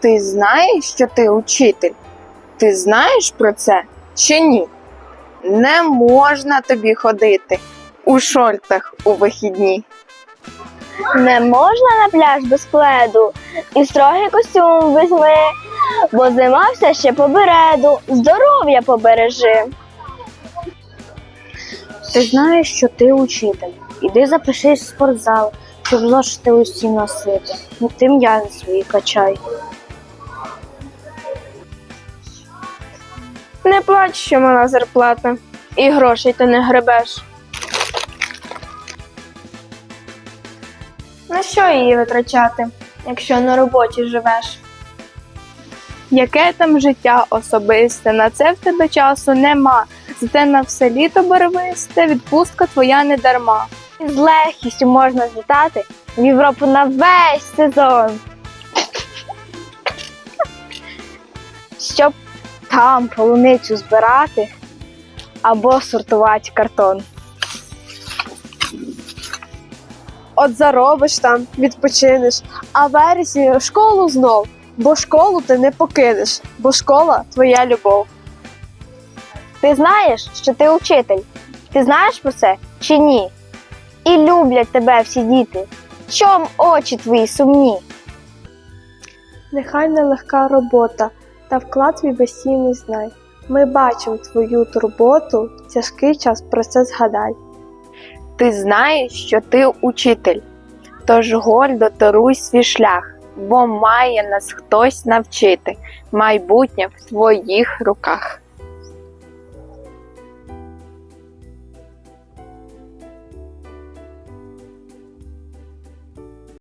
Ти знаєш, що ти учитель? Ти знаєш про це чи ні? Не можна тобі ходити у шортах у вихідні. Не можна на пляж без пледу, і строгий костюм візьми, бо зима все ще попереду, здоров'я побережи. Ти знаєш, що ти учитель. Іди запишись в спортзал, щоб зошити усі носити. Ну ти м'язи свої качай. Не плач, що мала зарплата, і грошей ти не гребеш. На що її витрачати, якщо на роботі живеш? Яке там життя особисте, на це в тебе часу нема. Зате на все літо барвисте, відпустка твоя не дарма. З легкістю можна злітати в Європу на весь сезон. Щоб там полуницю збирати або сортувати картон. От заробиш там, відпочинеш, а вересні в школу знов, бо школу ти не покинеш, бо школа твоя любов. Ти знаєш, що ти учитель? Ти знаєш про це чи ні? І люблять тебе всі діти. Чом очі твої сумні? Нехай нелегка робота, та вклад твій безцінний знай. Ми бачимо твою турботу, тяжкий час про це згадай. Ти знаєш, що ти учитель, тож гордо торуй свій шлях, бо має нас хтось навчити, майбутнє в твоїх руках.